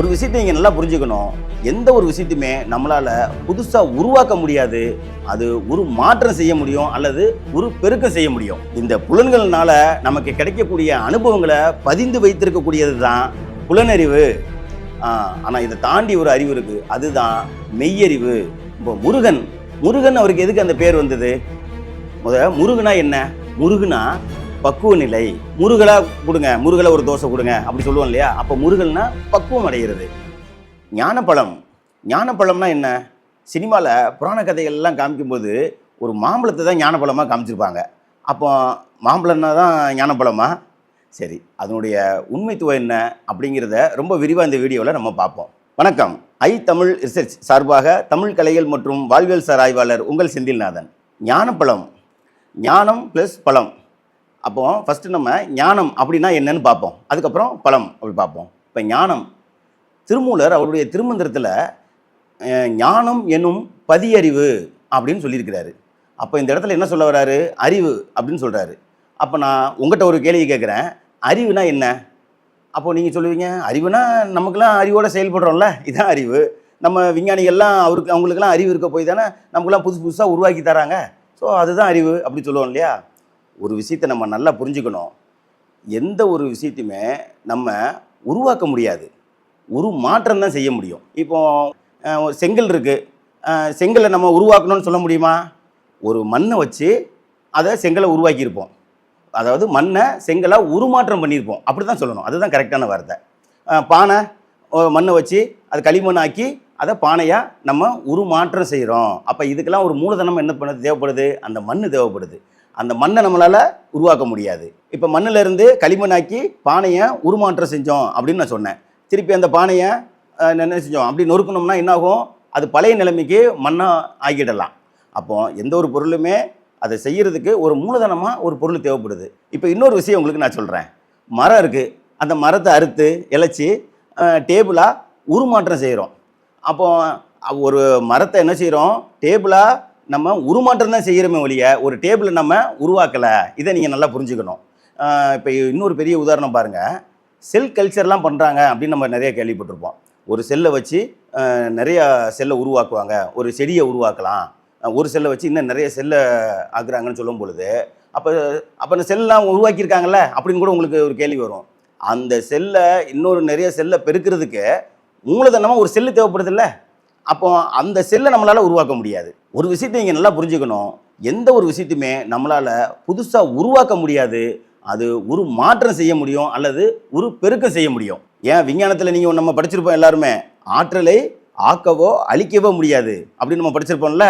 ஒரு விஷயத்தை நீங்கள் நல்லா புரிஞ்சுக்கணும். எந்த ஒரு விஷயத்தையுமே நம்மளால் புதுசாக உருவாக்க முடியாது. அது ஒரு மாற்றம் செய்ய முடியும் அல்லது ஒரு பெருக்கம் செய்ய முடியும். இந்த புலன்கள்னால நமக்கு கிடைக்கக்கூடிய அனுபவங்களை பதிந்து வைத்திருக்கக்கூடியது தான் புலனறிவு ஆனால் இதை தாண்டி ஒரு அறிவு இருக்குது அதுதான் மெய்யறிவு. இப்போ முருகன். முருகன் அவருக்கு எதுக்கு அந்த பேர் வந்தது? முத முருகனா என்ன? முருகனா பக்குவ நிலை முருகலா கொடுங்க முருகலை ஒரு தோசை கொடுங்க அப்படி சொல்லுவோம் இல்லையா? அப்போ முருகல்னா பக்குவம் அடைகிறது. ஞானப்பழம். ஞானப்பழம்னா என்ன? சினிமாவில் புராண கதைகள்லாம் காமிக்கும்போது ஒரு மாம்பழத்தை தான் ஞானப்பழமாக காமிச்சிருப்பாங்க. அப்போ மாம்பழம்னா தான் ஞானப்பழமா? சரி அதனுடைய உண்மைத்துவம் என்ன? அப்படிங்கிறத ரொம்ப விரிவாக இந்த வீடியோவில் நம்ம பார்ப்போம். வணக்கம். ஐ தமிழ் ரிசர்ச் சார்பாக தமிழ் கலைகள் மற்றும் வாழ்வியல் சார் ஆய்வாளர் உங்கள் செந்தில்நாதன். ஞானப்பழம். ஞானம் ப்ளஸ் பழம். அப்போ ஃபஸ்ட்டு நம்ம ஞானம் அப்படின்னா என்னன்னு பார்ப்போம். அதுக்கப்புறம் பழம் அப்படி பார்ப்போம். இப்போ ஞானம் திருமூலர் அவருடைய திருமந்திரத்தில் ஞானம் என்னும் பதியறிவு அப்படின்னு சொல்லியிருக்கிறாரு. அப்போ இந்த இடத்துல என்ன சொல்ல வர்றாரு அறிவு அப்படின்னு சொல்கிறாரு அப்போ நான் உங்கள்கிட்ட ஒரு கேள்வி கேட்குறேன். அறிவுனா என்ன? அப்போது நீங்கள் சொல்லுவீங்க அறிவுனா நமக்கெல்லாம் அறிவோடு செயல்படுறோம்ல இதுதான் அறிவு. நம்ம விஞ்ஞானிகள்லாம் அவருக்கு அவங்களுக்கெல்லாம் அறிவு இருக்க போய் தானே நமக்குலாம் புதுசு புதுசாக உருவாக்கி தராங்க. ஸோ அதுதான் அறிவு அப்படி சொல்லுவோம் இல்லையா? ஒரு விஷயத்தை நம்ம நல்லா புரிஞ்சுக்கணும். எந்த ஒரு விஷயத்தையுமே நம்ம உருவாக்க முடியாது. ஒரு மாற்றம் தான் செய்ய முடியும். இப்போ ஒரு செங்கல் இருக்குது செங்கலை நம்ம உருவாக்கணும்னு சொல்ல முடியுமா? ஒரு மண்ணை வச்சு அதை செங்கலை உருவாக்கியிருப்போம். அதாவது மண்ணை செங்கலாக உருமாற்றம் பண்ணியிருப்போம். அப்படி தான் சொல்லணும். அதுதான் கரெக்டான வார்த்தை. பானை மண்ணை வச்சு அது களிமண்ணாக்கி அதை பானையாக நம்ம உருமாற்றம் செய்கிறோம். அப்போ இதுக்கெல்லாம் ஒரு மூலதனம் என்ன பண்ண தேவைப்படுது? அந்த மண் தேவைப்படுது. அந்த மண்ணை நம்மளால் உருவாக்க முடியாது. இப்போ மண்ணுலேருந்து களிமண்ணாக்கி பானையை உருமாற்றம் செஞ்சோம் அப்படின்னு நான் சொன்னேன். திருப்பி அந்த பானையை என்ன செஞ்சோம்? அப்படி நொறுக்கணும்னா என்ன ஆகும் அது பழைய நிலைமைக்கு மண்ணாக ஆக்கிடலாம் அப்போ எந்த ஒரு பொருளுமே அதை செய்கிறதுக்கு ஒரு மூலதனமாக ஒரு பொருள் தேவைப்படுது. இப்போ இன்னொரு விஷயம் உங்களுக்கு நான் சொல்கிறேன் மரம் இருக்குது அந்த மரத்தை அறுத்து இழைச்சி டேபிளாக உருமாற்றம் செய்கிறோம் அப்போ ஒரு மரத்தை என்ன செய்கிறோம் டேபிளாக நம்ம உருமாற்றம் தான் செய்கிறோமே ஒழிய ஒரு டேபிளை நம்ம உருவாக்கலை. இதை நீங்கள் நல்லா புரிஞ்சுக்கணும். இப்போ இன்னொரு பெரிய உதாரணம் பாருங்கள் செல் கல்ச்சர்லாம் பண்ணுறாங்க அப்படின்னு நம்ம நிறைய கேள்விப்பட்டிருப்போம். ஒரு செல்லை வச்சு நிறையா செல்லை உருவாக்குவாங்க. ஒரு செடியை உருவாக்கலாம். ஒரு செல்லை வச்சு இன்னும் நிறைய செல்லை ஆக்குறாங்கன்னு சொல்லும் பொழுது அப்போ அப்போ அந்த செல்லாம் உருவாக்கியிருக்காங்கல்ல? அப்படின்னு கூட உங்களுக்கு ஒரு கேள்வி வரும். அந்த செல்லை இன்னொரு நிறைய செல்லை பெருக்கிறதுக்கு மூலதனமாக ஒரு செல்லு தேவைப்படுதுல்ல? அப்போ அந்த செல்லை நம்மளால் உருவாக்க முடியாது. ஒரு விஷயத்தை நீங்கள் நல்லா புரிஞ்சுக்கணும். எந்த ஒரு விஷயத்தையுமே நம்மளால் புதுசாக உருவாக்க முடியாது. அது ஒரு மாற்றம் செய்ய முடியும் அல்லது ஒரு பெருக்கம் செய்ய முடியும். ஏன்? விஞ்ஞானத்தில் நீங்கள் நம்ம படிச்சிருப்போம் எல்லாருமே. ஆற்றலை ஆக்கவோ அழிக்கவோ முடியாது அப்படின்னு நம்ம படிச்சிருப்போம்ல.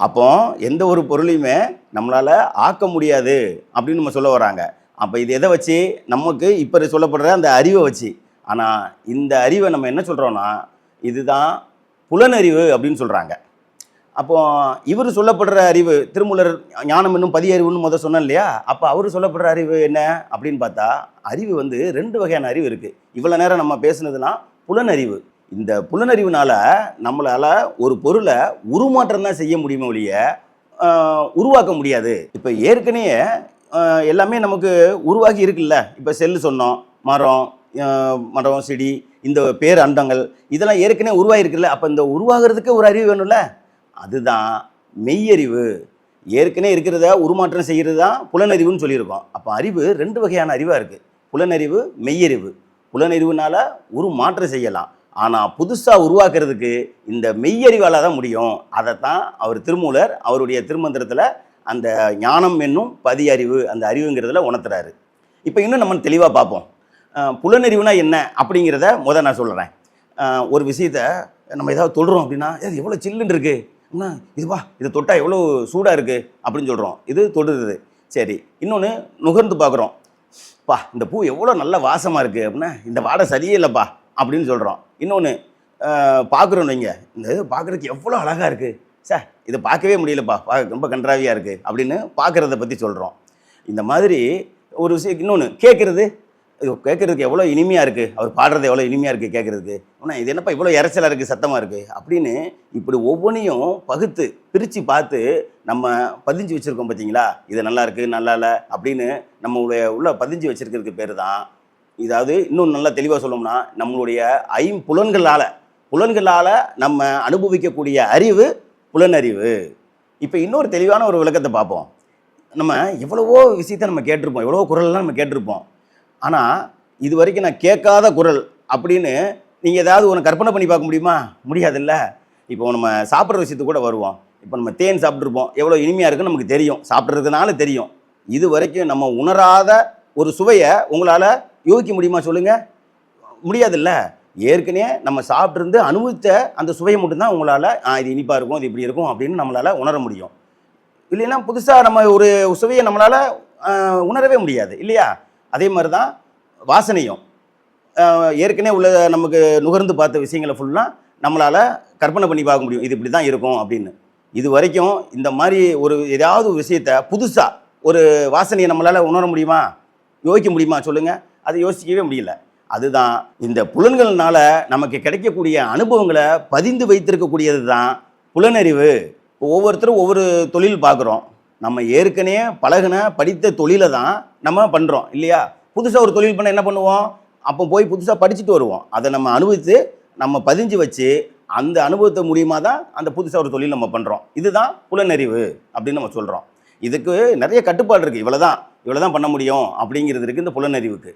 அப்போ எந்த ஒரு பொருளையுமே நம்மளால் ஆக்க முடியாது அப்படின்னு நம்ம சொல்ல வராங்க. அப்போ இது எதை வச்சு? நமக்கு இப்போ சொல்லப்படுற அந்த அறிவை வச்சு. ஆனால் இந்த அறிவை நம்ம என்ன சொல்கிறோன்னா இதுதான் புலனறிவு அப்படின்னு சொல்கிறாங்க அப்போ இவர் சொல்லப்படுற அறிவு திருமூலர் ஞானம் என்னும் பதிய அறிவுன்னு முதல் சொன்னேன் இல்லையா? அப்போ அவர் சொல்லப்படுற அறிவு என்ன? அப்படின்னு பார்த்தா அறிவு வந்து ரெண்டு வகையான அறிவு இருக்குது இவ்வளோ நேரம் நம்ம பேசுனதுன்னா புலனறிவு. இந்த புலனறிவுனால நம்மளால் ஒரு பொருளை உருமாற்றம் தான் செய்ய முடியுமே ஒழிய உருவாக்க முடியாது. இப்போ ஏற்கனவே எல்லாமே நமக்கு உருவாகி இருக்குல்ல? இப்போ செல்லு சொன்னோம் மரம் மரம் செடி இந்த பேர் அண்டங்கள் இதெல்லாம் ஏற்கனவே உருவாகிருக்குல்ல அப்போ இந்த உருவாகிறதுக்கு ஒரு அறிவு வேணும்ல? அதுதான் மெய்யறிவு. ஏற்கனவே இருக்கிறத உருமாற்றம் செய்கிறது தான் புலனறிவுன்னு சொல்லியிருக்கோம். அப்போ அறிவு ரெண்டு வகையான அறிவாக இருக்குது புலனறிவு மெய்யறிவு. புலனறிவுனால ஒரு மாற்றம் செய்யலாம். ஆனால் புதுசாக உருவாக்குறதுக்கு இந்த மெய்யறிவால் தான் முடியும். அதைத்தான் அவர் திருமூலர் அவருடைய திருமந்திரத்தில் அந்த ஞானம் என்னும் பதி அறிவு அந்த அறிவுங்கிறதுல உணர்த்துறாரு. இப்போ இன்னும் நம்ம தெளிவாக பார்ப்போம். புலனறிவுனா என்ன அப்படிங்கிறத முத நான் சொல்கிறேன் ஒரு விஷயத்த நம்ம ஏதாவது தொடுறோம் அப்படின்னா இது எவ்வளோ சில்லுன்னு இருக்குது அண்ணா இதுவா இதை தொட்டால் எவ்வளோ சூடாக இருக்குது அப்படின்னு சொல்கிறோம் இது தொடுறது. சரி இன்னொன்று நுகர்ந்து பார்க்குறோம் பா இந்த பூ எவ்வளோ நல்ல வாசமாக இருக்குது அப்படின்னா இந்த வாடை சரியே இல்லைப்பா அப்படின்னு சொல்கிறோம் இன்னொன்று பார்க்குறோம் நீங்கள் இந்த இது பார்க்குறதுக்கு எவ்வளோ அழகாக இருக்குது சார் இதை பார்க்கவே முடியலப்பா. பார்க்க ரொம்ப கன்றாவியாக இருக்குது அப்படின்னு பார்க்குறத பற்றி சொல்கிறோம் இந்த மாதிரி ஒரு விஷயம் இன்னொன்று கேட்குறது இது கேட்குறதுக்கு எவ்வளோ இனிமையாக இருக்குது அவர் பாடுறது எவ்வளோ இனிமையாக இருக்குது கேட்குறதுக்கு. ஆனால் இது என்னப்பா இவ்வளோ இறைச்சலாக இருக்குது சத்தமாக இருக்குது அப்படின்னு இப்படி ஒவ்வொன்றையும் பகுத்து பிரித்து பார்த்து நம்ம பதிஞ்சு வச்சுருக்கோம் பார்த்தீங்களா இது நல்லா இருக்குது நல்லா இல்லை அப்படின்னு நம்மளுடைய உள்ள பதிஞ்சு வச்சுருக்கிறதுக்கு பேர் தான் இதாவது இன்னும் நல்லா தெளிவாக சொல்லணும்னா நம்மளுடைய ஐம்புலன்களால் புலன்களால் நம்ம அனுபவிக்கக்கூடிய அறிவு புலனறிவு. இப்போ இன்னொரு தெளிவான ஒரு விளக்கத்தை பார்ப்போம். நம்ம எவ்வளவோ விஷயத்த நம்ம கேட்டிருப்போம் எவ்வளவோ குரல்லாம் நம்ம கேட்டிருப்போம். ஆனால் இது வரைக்கும் நான் கேட்காத குரல் அப்படின்னு நீங்கள் ஏதாவது ஒன்று கற்பனை பண்ணி பார்க்க முடியுமா? முடியாதுல்ல. இப்போ நம்ம சாப்பிட்ற விஷயத்துக்கு கூட வருவோம். இப்போ நம்ம தேன் சாப்பிட்ருப்போம் எவ்வளோ இனிமையாக இருக்குன்னு நமக்கு தெரியும். சாப்பிட்றதுனால தெரியும். இது வரைக்கும் நம்ம உணராத ஒரு சுவையை உங்களால் யோகிக்க முடியுமா சொல்லுங்கள் முடியாதுல்ல. ஏற்கனவே நம்ம சாப்பிட்ருந்து அனுபவித்த அந்த சுவையை மட்டும்தான் உங்களால் இது இனிப்பாக இருக்கும் இது இப்படி இருக்கும் அப்படின்னு நம்மளால் உணர முடியும். இல்லைன்னா புதுசாக நம்ம ஒரு சுவையை நம்மளால் உணரவே முடியாது. இல்லையா? அதே மாதிரி தான் வாசனையும் ஏற்கனவே உள்ள நமக்கு நுகர்ந்து பார்த்த விஷயங்களை ஃபுல்லாக நம்மளால் கற்பனை பண்ணி பார்க்க முடியும். இது இப்படி தான் இருக்கும் அப்படின்னு. இது வரைக்கும் இந்த மாதிரி ஒரு ஏதாவது ஒரு விஷயத்த புதுசாக ஒரு வாசனையை நம்மளால் உணர முடியுமா? யோசிக்க முடியுமா? சொல்லுங்கள் அதை யோசிக்கவே முடியல. அதுதான் இந்த புலன்கள்னால் நமக்கு கிடைக்கக்கூடிய அனுபவங்களை பதிந்து வைத்திருக்கக்கூடியது தான் புலனறிவு. ஒவ்வொருத்தரும் ஒவ்வொரு தொழில் பார்க்குறோம். நம்ம ஏற்கனவே பழகுன படித்த தொழிலை தான் நம்ம பண்ணுறோம் இல்லையா? புதுசாக ஒரு தொழில் பண்ண என்ன பண்ணுவோம்? அப்போ போய் புதுசாக படிச்சுட்டு வருவோம். அதை நம்ம அனுபவித்து நம்ம பதிஞ்சு வச்சு அந்த அனுபவத்தை மூலியமாக தான் அந்த புதுசாக ஒரு தொழில் நம்ம பண்ணுறோம் இதுதான் புலனறிவு அப்படின்னு நம்ம சொல்கிறோம் இதுக்கு நிறைய கட்டுப்பாடு இருக்குது இவ்வளோ தான் இவ்வளோ தான் பண்ண முடியும் அப்படிங்கிறது இருக்குது இந்த புலனறிவுக்கு.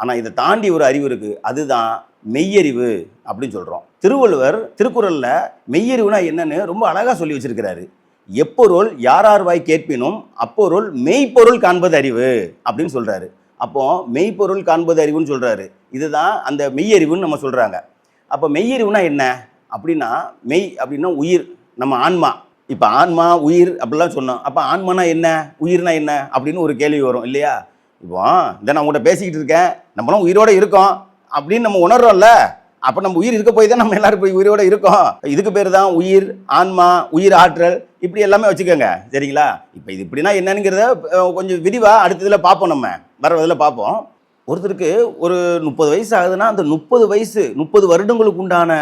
ஆனால் இதை தாண்டி ஒரு அறிவு இருக்குது அதுதான் மெய்யறிவு அப்படின்னு சொல்கிறோம் திருவள்ளுவர் திருக்குறளில் மெய்யறிவுனா என்னன்னு ரொம்ப அழகாக சொல்லி வச்சிருக்கிறாரு. எப்பொருள் யாரார் வாய் கேட்பினும் அப்பொருள் மெய்ப்பொருள் காண்பது அறிவு அப்படின்னு சொல்கிறாரு அப்போ மெய்ப்பொருள் காண்பது அறிவுன்னு சொல்கிறாரு இதுதான் அந்த மெய்யறிவுன்னு நம்ம சொல்கிறாங்க அப்போ மெய்யறிவுனா என்ன? அப்படின்னா மெய் அப்படின்னா உயிர் நம்ம ஆன்மா. இப்போ ஆன்மா உயிர் அப்படிலாம் சொன்னோம். அப்போ ஆன்மானா என்ன? உயிர்னா என்ன? அப்படின்னு ஒரு கேள்வி வரும் இல்லையா? இப்போ இந்த நான் உங்கள்கிட்ட பேசிக்கிட்டு இருக்கேன். நம்மளாம் உயிரோட இருக்கோம் அப்படின்னு நம்ம உணர்றோம்ல. அப்போ நம்ம உயிர் இருக்க போய் தான் நம்ம எல்லாரும் போய் உயிரோட இருக்கோம். இதுக்கு பேர் தான் உயிர் ஆன்மா உயிர் ஆற்றல். இப்படி எல்லாமே வச்சுக்கோங்க. சரிங்களா? இப்போ இது இப்படின்னா என்னங்கிறத கொஞ்சம் விரிவாக அடுத்ததில் பார்ப்போம் நம்ம. வர இதில் பார்ப்போம். ஒருத்தருக்கு ஒரு முப்பது வயசு ஆகுதுன்னா அந்த முப்பது வயசு முப்பது வருடங்களுக்கு உண்டான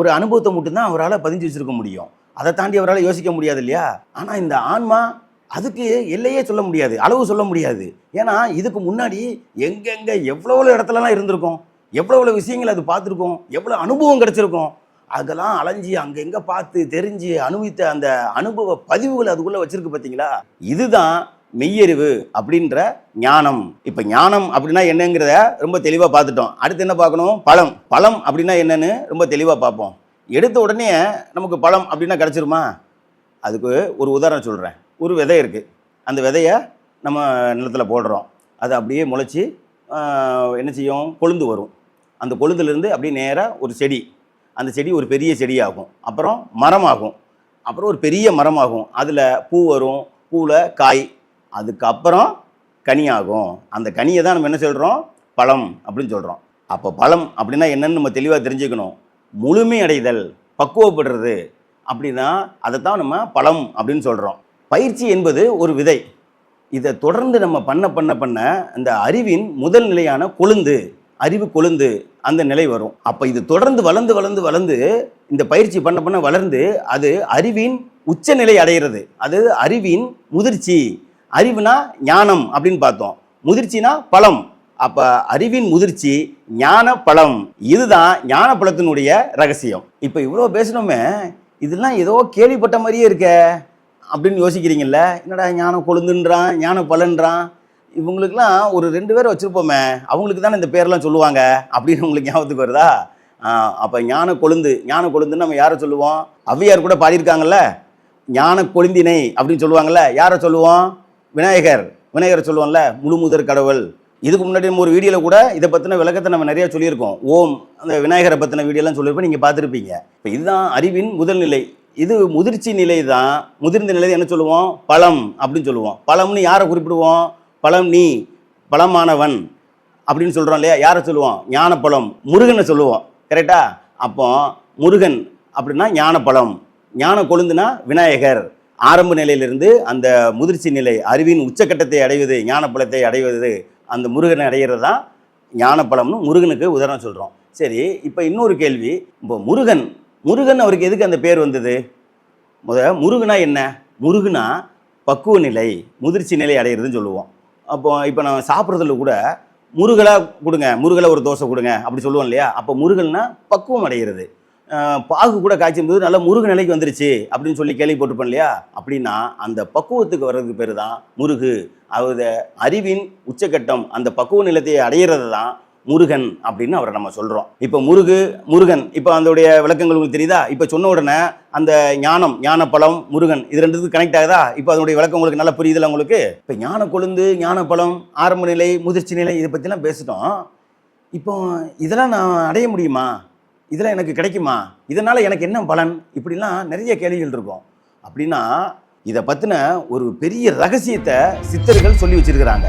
ஒரு அனுபவத்தை மட்டும்தான் அவரால் பதிஞ்சு வச்சுருக்க முடியும். அதை தாண்டி அவரால் யோசிக்க முடியாது இல்லையா? ஆனால் இந்த ஆன்மா அதுக்கு எல்லையே சொல்ல முடியாது. அளவு சொல்ல முடியாது. ஏன்னா இதுக்கு முன்னாடி எங்கெங்கே எவ்வளோ இடத்துலலாம் இருந்திருக்கும்? எவ்வளோ விஷயங்கள் அது பார்த்துருக்கோம்? எவ்வளோ அனுபவம் கிடச்சிருக்கோம்? அதெல்லாம் அலைஞ்சி அங்கங்கே பார்த்து தெரிஞ்சு அனுபவித்த அந்த அனுபவ பதிவுகள் அதுக்குள்ளே வச்சுருக்கு பார்த்தீங்களா? இதுதான் மெய்யறிவு அப்படின்ற ஞானம். இப்போ ஞானம் அப்படின்னா என்னங்கிறத ரொம்ப தெளிவாக பார்த்துட்டோம். அடுத்து என்ன பார்க்கணும்? பழம். பழம் அப்படின்னா என்னன்னு ரொம்ப தெளிவாக பார்ப்போம். எடுத்த உடனே நமக்கு பழம் அப்படின்னா கிடச்சிருமா? அதுக்கு ஒரு உதாரணம் சொல்கிறேன் ஒரு விதை இருக்குது அந்த விதையை நம்ம நிலத்தில் போடுறோம். அது அப்படியே முளைச்சி என்ன செய்யும்? கொழுந்து வரும். அந்த கொழுந்துலேருந்து அப்படியே நேராக ஒரு செடி. அந்த செடி ஒரு பெரிய செடியாகும். அப்புறம் மரமாகும். அப்புறம் ஒரு பெரிய மரமாகும். அதில் பூ வரும் பூவில் காய். அதுக்கப்புறம் கனியாகும். அந்த கனியை தான் நம்ம என்ன சொல்கிறோம் பழம் அப்படின்னு சொல்கிறோம் அப்போ பழம் அப்படின்னா என்னன்னு நம்ம தெளிவாக தெரிஞ்சுக்கணும். முழுமை அடைதல் பக்குவப்படுறது அப்படின்னா அதை தான் நம்ம பழம் அப்படின்னு சொல்கிறோம் பயிற்சி என்பது ஒரு விதை. இதை தொடர்ந்து நம்ம பண்ண பண்ண பண்ண அந்த அறிவின் முதல் நிலையான கொழுந்து அறிவு கொழுந்து அந்த நிலை வரும். அப்போ இது தொடர்ந்து வளர்ந்து வளர்ந்து வளர்ந்து இந்த பயிற்சி பண்ண பண்ண வளர்ந்து அது அறிவின் உச்சநிலை அடைகிறது. அது அறிவின் முதிர்ச்சி. அறிவுனா ஞானம் அப்படின்னு பார்த்தோம். முதிர்ச்சினா பழம் அப்போ அறிவின் முதிர்ச்சி ஞான பழம் இதுதான் ஞான பழத்தினுடைய ரகசியம். இப்போ இவ்வளோ பேசணுமே இதெல்லாம் ஏதோ கேள்விப்பட்ட மாதிரியே இருக்கே அப்படின்னு யோசிக்கிறீங்கல்ல. என்னடா ஞான கொழுந்துன்றான் ஞான பலன்றான்? இவங்களுக்குலாம் ஒரு ரெண்டு பேரை வச்சுருப்போமே அவங்களுக்கு தானே இந்த பேரெல்லாம் சொல்லுவாங்க? அப்படின்னு உங்களுக்கு ஞாபகத்துக்கு வருதா? அப்போ ஞான கொழுந்து ஞான கொழுந்துன்னு நம்ம யாரை சொல்லுவோம்? ஔவையார் கூட பாடியிருக்காங்கல்ல? ஞான கொழுந்தினை அப்படின்னு சொல்லுவாங்கல்ல? யாரை சொல்லுவோம்? விநாயகர். விநாயகரை சொல்லுவோம்ல? முழுமுதற் கடவுள். இதுக்கு முன்னாடி நம்ம ஒரு வீடியோவில் கூட இதை பற்றின விளக்கத்தை நம்ம நிறைய சொல்லியிருக்கோம். ஓம் அந்த விநாயகரை பற்றின வீடியோலாம் சொல்லியிருப்போம் நீங்கள் பார்த்துருப்பீங்க. இப்போ இதுதான் அறிவின் முதல் நிலை. இது முதிர்ச்சி நிலை தான் முதிர்ந்த நிலை என்ன சொல்லுவோம்? பழம் அப்படின்னு சொல்லுவோம். பழம்னு யாரை குறிப்பிடுவோம்? பழம் நீ பழமானவன் அப்படின்னு சொல்கிறோம் இல்லையா? யாரை சொல்லுவோம்? ஞானப்பழம். முருகனை சொல்லுவோம். கரெக்டா அப்போ முருகன் அப்படின்னா ஞானப்பழம். ஞான கொழுந்துனா விநாயகர். ஆரம்ப நிலையிலிருந்து அந்த முதிர்ச்சி நிலை அறிவின் உச்சக்கட்டத்தை அடைவது ஞானப்பழத்தை அடைவது அந்த முருகனை அடைகிறது தான் ஞானப்பழம்னு முருகனுக்கு உதாரணம் சொல்கிறோம் சரி இப்போ இன்னொரு கேள்வி. இப்போ முருகன் முருகன் அவருக்கு எதுக்கு அந்த பேர் வந்தது? முத முருகனா என்ன? முருகனா பக்குவ நிலை முதிர்ச்சி நிலை அடைகிறதுன்னு சொல்லுவோம். அப்போ இப்போ நான் சாப்பிட்றதுல கூட முருகலா கொடுங்க முருகலை ஒரு தோசை கொடுங்க அப்படி சொல்லுவோம் இல்லையா? அப்போ முருகல்னா பக்குவம் அடைகிறது பாகு கூட காய்ச்சும் போது நல்லா முருகு நிலைக்கு வந்துருச்சு அப்படின்னு சொல்லி கேள்விப்பட்டிருப்போம் இல்லையா? அப்படின்னா அந்த பக்குவத்துக்கு வர்றதுக்கு பேர் தான் முருகு. அது அறிவின் உச்சக்கட்டம் அந்த பக்குவ நிலத்தை அடையிறது தான் முருகன் அப்படின்னு அவரை நம்ம சொல்கிறோம் இப்போ முருகு முருகன் இப்போ அதோடைய விளக்கங்கள் உங்களுக்கு தெரியுதா? இப்போ சொன்ன உடனே அந்த ஞானம் ஞானப்பழம் முருகன் இது ரெண்டுத்துக்கு கனெக்ட் ஆகுதா? இப்போ அதனுடைய விளக்கம் உங்களுக்கு நல்லா புரியுதுல உங்களுக்கு? இப்போ ஞான கொழுந்து ஞானப்பழம் ஆரம்ப நிலை முதிர்ச்சி நிலை இதை பற்றிலாம் பேசிட்டோம். இப்போ இதெல்லாம் நான் அடைய முடியுமா? இதெல்லாம் எனக்கு கிடைக்குமா? இதனால் எனக்கு என்ன பலன்? இப்படிலாம் நிறைய கேள்விகள் இருக்கும். அப்படின்னா இதை பற்றின ஒரு பெரிய ரகசியத்தை சித்தர்கள் சொல்லி வச்சிருக்கிறாங்க.